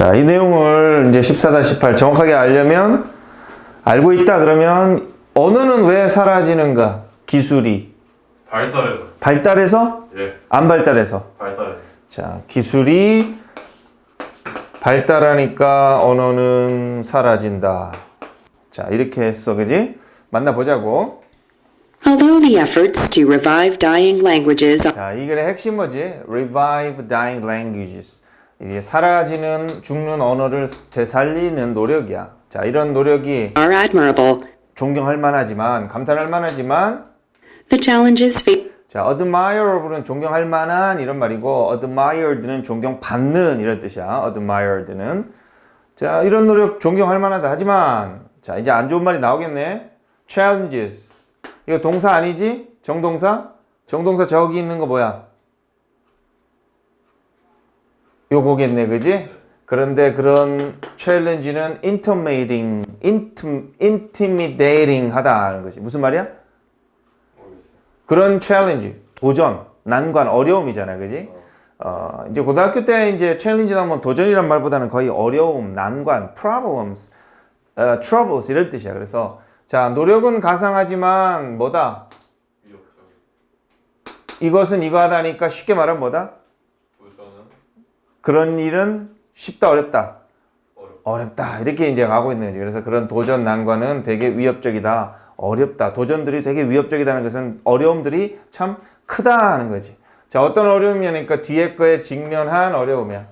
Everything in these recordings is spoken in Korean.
자, 이 내용을 이제 14-18 정확하게 알려면 알고 있다 그러면 언어는 왜 사라지는가? 기술이 발달해서 발달해서 예 안 발달해서 발달해서 자, 기술이 발달하니까 언어는 사라진다. 자, 이렇게 했어. 그지? 만나보자고. Although the efforts to revive dying languages 자, 이 글의 핵심 뭐지? Revive dying languages. 이제 사라지는 죽는 언어를 되살리는 노력이야. 자, 이런 노력이 are admirable, 존경할 만하지만 감탄할 만하지만 the challenges faced 자, admireable은 존경할 만한 이런 말이고 admired는 존경받는 이런 뜻이야. admired는 자, 이런 노력 존경할 만하다. 하지만 자, 이제 안 좋은 말이 나오겠네. challenges. 이거 동사 아니지? 정동사? 정동사 저기 있는 거 뭐야? 요거겠네. 그지? 그런데 그런 challenge는 intimidating, intim, intimidating 하다는 것이 무슨 말이야? 그런 챌린지, 도전, 난관, 어려움이잖아, 그지? 어, 이제 고등학교 때 이제 챌린지 나오면 도전이란 말보다는 거의 어려움, 난관, problems, 어, troubles 이럴 뜻이야. 그래서 자 노력은 가상하지만 뭐다? 이것은 이거 하다니까 쉽게 말하면 뭐다? 그런 일은 쉽다 어렵다. 어렵 어렵다 이렇게 이제 가고 있는 거지. 그래서 그런 도전 난관은 되게 위협적이다, 어렵다. 도전들이 되게 위협적이다는 것은 어려움들이 참 크다는 거지. 자 어떤 어려움이냐니까 뒤에 거에 직면한 어려움이야.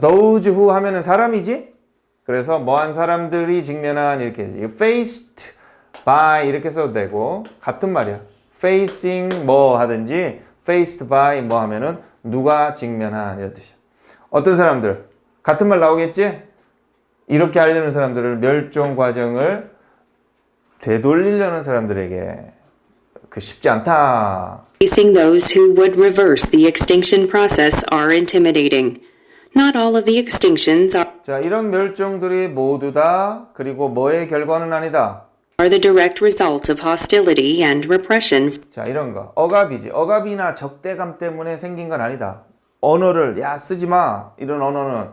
those who 하면은 사람이지. 그래서 뭐한 사람들이 직면한 이렇게 해야지. faced by 이렇게 써도 되고 같은 말이야. facing 뭐 하든지 faced by 뭐 하면은 누가 직면한 이런 뜻이야. 어떤 사람들 같은 말 나오겠지? 이렇게 하려는 사람들을 멸종 과정을 되돌리려는 사람들에게 그 쉽지 않다. facing those who would reverse the extinction process are intimidating. Not all of the extinctions are, 자, 이런 멸종들이 모두 다 그리고 뭐의 결과는 아니다. Are the direct result of hostility and repression 자, 이런 거. 억압이지. 억압이나 적대감 때문에 생긴 건 아니다. 언어를 야 쓰지 마. 이런 언어는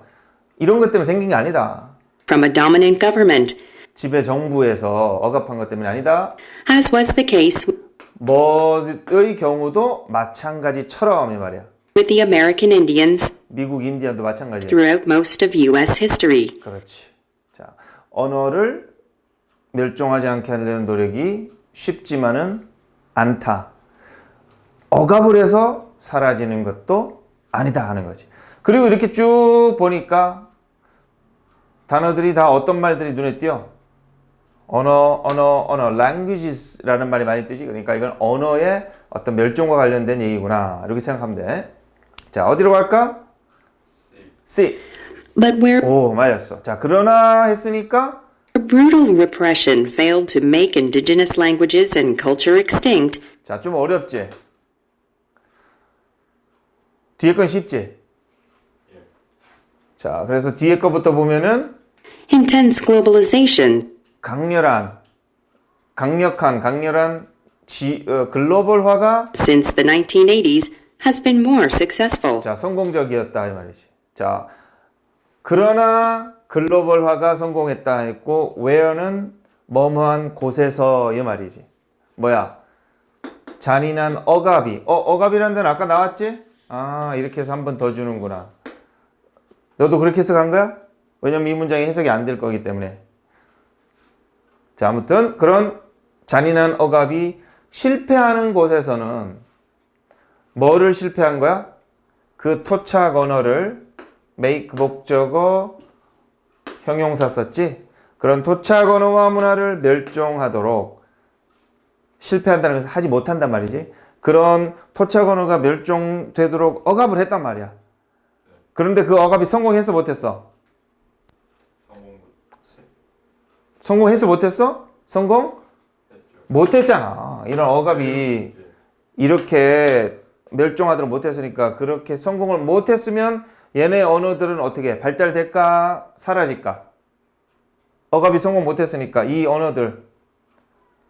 이런 것 때문에 생긴 게 아니다. from a dominant government, 지배 정부에서 억압한 것 때문이 아니다. as was the case 뭐의 경우도 마찬가지처럼 이 말이야. with the American Indians 미국 인디안도 마찬가지야. throughout most of U.S. history. 그렇지. 자, 언어를 멸종하지 않게 하려는 노력이 쉽지만은 않다. 억압을 해서 사라지는 것도 아니다 하는 거지. 그리고 이렇게 쭉 보니까 단어들이 다 어떤 말들이 눈에 띄어? 언어, 언어, 언어, languages라는 말이 많이 뜨지. 그러니까 이건 언어의 어떤 멸종과 관련된 얘기구나. 이렇게 생각하면 돼. 자, 어디로 갈까? C. But where 오, 맞았어. 자, 그러나 했으니까 brutal repression failed to make indigenous languages and culture extinct, 자, 좀 어렵지? 뒤에 건 쉽지? 자, 그래서 뒤에 거부터 보면은 intense globalization, 강렬한, 강력한, 강렬한 지, 어, 글로벌화가 since the 1980s, has been more successful. 자, 성공적이었다 이 말이지. 자, 그러나 글로벌화가 성공했다 했고 where는 뭐뭐한 곳에서 이 말이지. 뭐야? 잔인한 억압이. 어, 억압이라는 데는 아까 나왔지? 아, 이렇게 해서 한 번 더 주는구나. 너도 그렇게 해서 간 거야? 왜냐면 이 문장이 해석이 안 될 거기 때문에. 자, 아무튼 그런 잔인한 억압이 실패하는 곳에서는 뭐를 실패한 거야? 그 토착 언어를 make 목적어 형용사 썼지? 그런 토착 언어와 문화를 멸종하도록 실패한다는 것은 하지 못한단 말이지. 그런 토착 언어가 멸종되도록 억압을 했단 말이야. 그런데 그 억압이 성공했어 못했어? 성공 성공했어 못했어? 성공? 못했잖아. 이런 억압이 이렇게 멸종하도록 못했으니까 그렇게 성공을 못했으면 얘네 언어들은 어떻게 발달될까 사라질까? 억압이 성공 못했으니까 이 언어들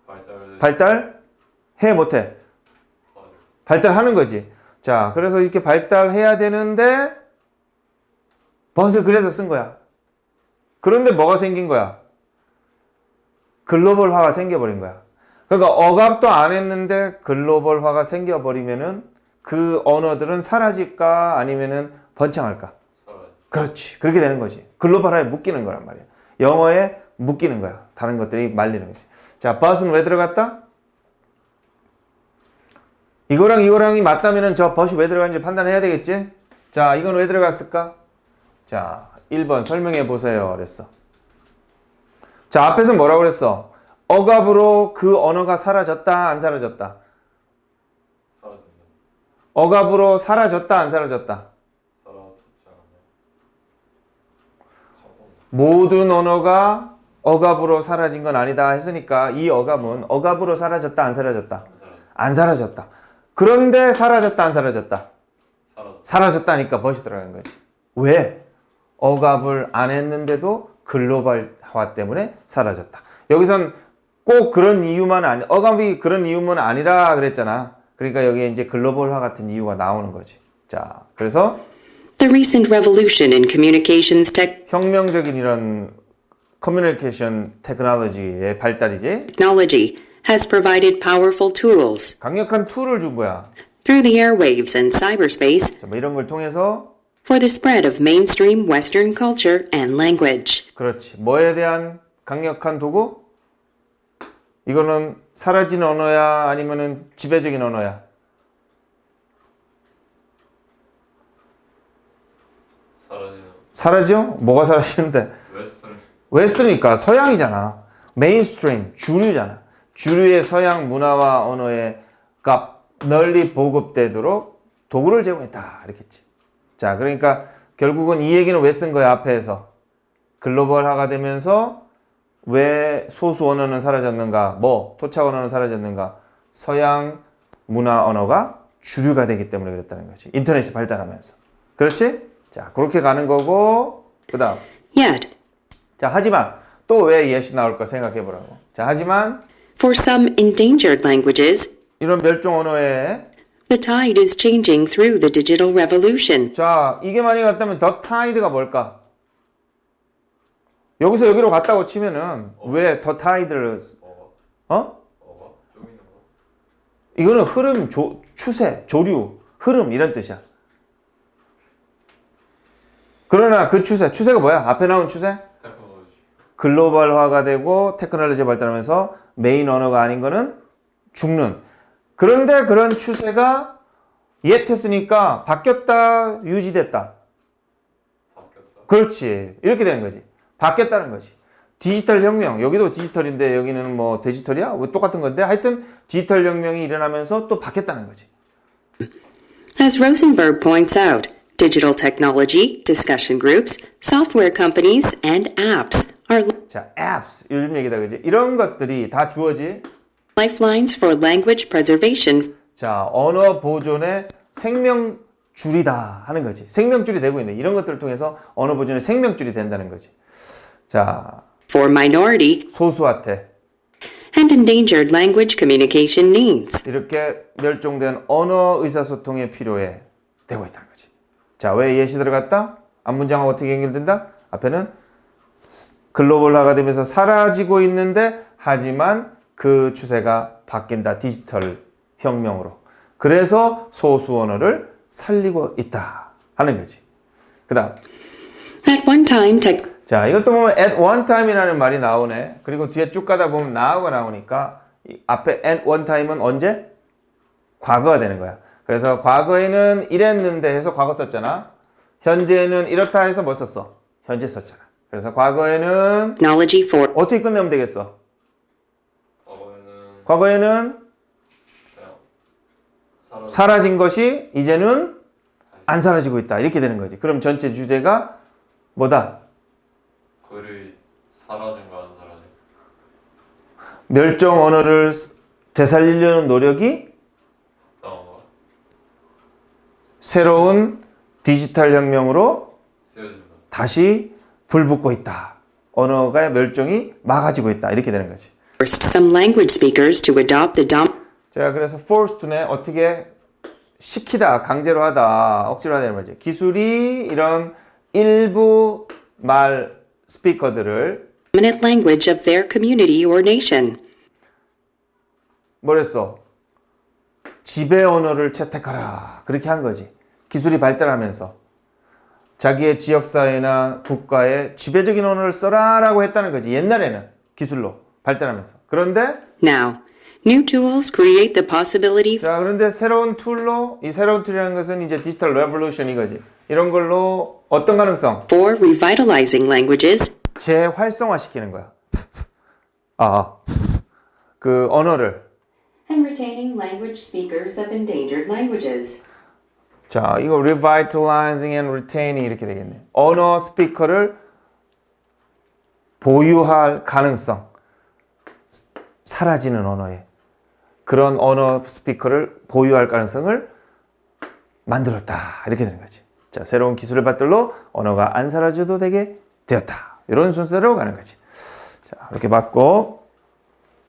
발달 발달 해 못해. 발달하는 거지. 자, 그래서 이렇게 발달해야 되는데 벗을 그래서 쓴 거야. 그런데 뭐가 생긴 거야? 글로벌화가 생겨버린 거야. 그러니까 억압도 안 했는데 글로벌화가 생겨버리면은 그 언어들은 사라질까 아니면은 번창할까? 사라지. 그렇지. 그렇게 되는 거지. 글로벌화에 묶이는 거란 말이야. 영어에 묶이는 거야. 다른 것들이 말리는 거지. 자, but은 왜 들어갔다? 이거랑 이거랑이 맞다면은 저 but이 왜 들어간지 판단해야 되겠지? 자, 이건 왜 들어갔을까? 자, 1번 설명해 보세요. 그랬어. 자, 앞에서 뭐라고 그랬어? 억압으로 그 언어가 사라졌다, 안 사라졌다? 사라진다. 억압으로 사라졌다, 안 사라졌다? 사라졌지 않았나? 잠깐만. 모든 언어가 억압으로 사라진 건 아니다 했으니까 이 억압은 억압으로 사라졌다 안 사라졌다? 안 사라졌. 안 사라졌다. 그런데 사라졌다 안 사라졌다? 사라졌. 사라졌다니까 벗이 들어간 거지. 왜? 억압을 안 했는데도 글로벌화 때문에 사라졌다. 여기선 꼭 그런 이유만 아니 억압이 그런 이유만 아니라 그랬잖아. 그러니까 여기에 이제 글로벌화 같은 이유가 나오는 거지. 자 그래서 The recent revolution in communications tech- 혁명적인 이런 커뮤니케이션 테크놀로지의 발달이지 technology has provided powerful tools 강력한 툴을 준 거야. through the airwaves and cyberspace 자, 뭐 이런 걸 통해서 for the spread of mainstream Western culture and language. 그렇지. 뭐에 대한 강력한 도구? 이거는 사라진 언어야 아니면은 지배적인 언어야? 사라져? 뭐가 사라지는데? 웨스턴. 웨스트니까 서양이잖아. 메인스트림, 주류잖아. 주류의 서양 문화와 언어가 널리 보급되도록 도구를 제공했다. 이렇겠지. 자, 그러니까 결국은 이 얘기는 왜 쓴 거야, 앞에서? 글로벌화가 되면서 왜 소수 언어는 사라졌는가? 뭐, 토착 언어는 사라졌는가? 서양 문화 언어가 주류가 되기 때문에 그랬다는 거지. 인터넷이 발달하면서. 그렇지? 자, 그렇게 가는 거고, 그 다음. Yet, 자, 하지만 또왜 예시 나올까 생각해 보라고. 자, 하지만 for some endangered languages, 이런 멸종 언어에 the tide is changing through the digital revolution. 자, 이게 만약에 같다면 더 타이드가 뭘까? 여기서 여기로 갔다고 치면은 왜더 타이드를 어가. 어? 이거는 흐름, 조, 추세, 조류, 흐름 이런 뜻이야. 그러나 그 추세, 추세가 뭐야? 앞에 나온 추세? 글로벌화가 되고 테크놀로지 발달하면서 메인 언어가 아닌 거는 죽는. 그런데 그런 추세가 옛 했으니까 바뀌었다, 유지됐다. 바뀌었다. 그렇지. 이렇게 되는 거지. 바뀌었다는 거지. 디지털 혁명. 여기도 디지털인데 여기는 뭐 디지털이야? 왜 똑같은 건데? 하여튼 디지털 혁명이 일어나면서 또 바뀌었다는 거지. As Rosenberg points out, digital technology, discussion groups, software companies, and apps are 자, apps. 요즘 얘기다, 그지? 이런 것들이 다 주어지. lifelines for language preservation 자, 언어 보존의 생명줄이다 하는 거지. 생명줄이 되고 있는 이런 것들을 통해서 언어 보존의 생명줄이 된다는 거지. 자, for minority 소수한테 and endangered language communication needs. 이렇게 멸종된 언어 의사소통에 필요해 되고 있다는 거지. 자, 왜 예시 들어갔다? 앞 문장하고 어떻게 연결된다? 앞에는 글로벌화가 되면서 사라지고 있는데 하지만 그 추세가 바뀐다. 디지털 혁명으로. 그래서 소수 언어를 살리고 있다 하는 거지. 그다음 At one time, tech 자, 이것도 보면 at one time이라는 말이 나오네. 그리고 뒤에 쭉 가다 보면 now가 나오니까 이 앞에 at one time은 언제? 과거가 되는 거야. 그래서 과거에는 이랬는데 해서 과거 썼잖아. 현재는 이렇다 해서 뭐 썼어? 현재 썼잖아. 그래서 과거에는 어떻게 끝내면 되겠어? 과거에는. 사라진 것이 이제는 안 사라지고 있다. 이렇게 되는 거지. 그럼 전체 주제가 뭐다? 글이 사라진 거 안 사라진. 멸종 언어를 되살리려는 노력이 나온 거. 새로운 디지털 혁명으로. 다시 불붙고 있다. 언어가 멸종이 막아지고 있다. 이렇게 되는 거지. some language speakers to adopt the dom 제가 그래서 forced네 어떻게 시키다, 강제로 하다, 억지로 하다 이런 말이죠. 기술이 이런 일부 말 스피커들을 dominant language of their community or nation. 뭐랬어? 지배 언어를 채택하라. 그렇게 한 거지. 기술이 발달하면서 자기의 지역 사회나 국가에 지배적인 언어를 써라라고 했다는 거지. 옛날에는 기술로 발달하면서. 그런데 Now, new tools create the possibility 자, 그런데 새로운 툴로 이 새로운 툴이라는 것은 이제 디지털 레볼루션 이거지. 이런 걸로 어떤 가능성? for revitalizing languages 재활성화시키는 거야. 아. 그 언어를 and retaining language speakers of endangered languages. 자, 이거 revitalizing and retaining 이렇게 되겠네. 언어 스피커를 보유할 가능성. 사라지는 언어에 그런 언어 스피커를 보유할 가능성을 만들었다. 이렇게 되는 거지. 자, 새로운 기술을 받들로 언어가 안 사라져도 되게 되었다. 이런 순서대로 가는 거지. 자, 이렇게 받고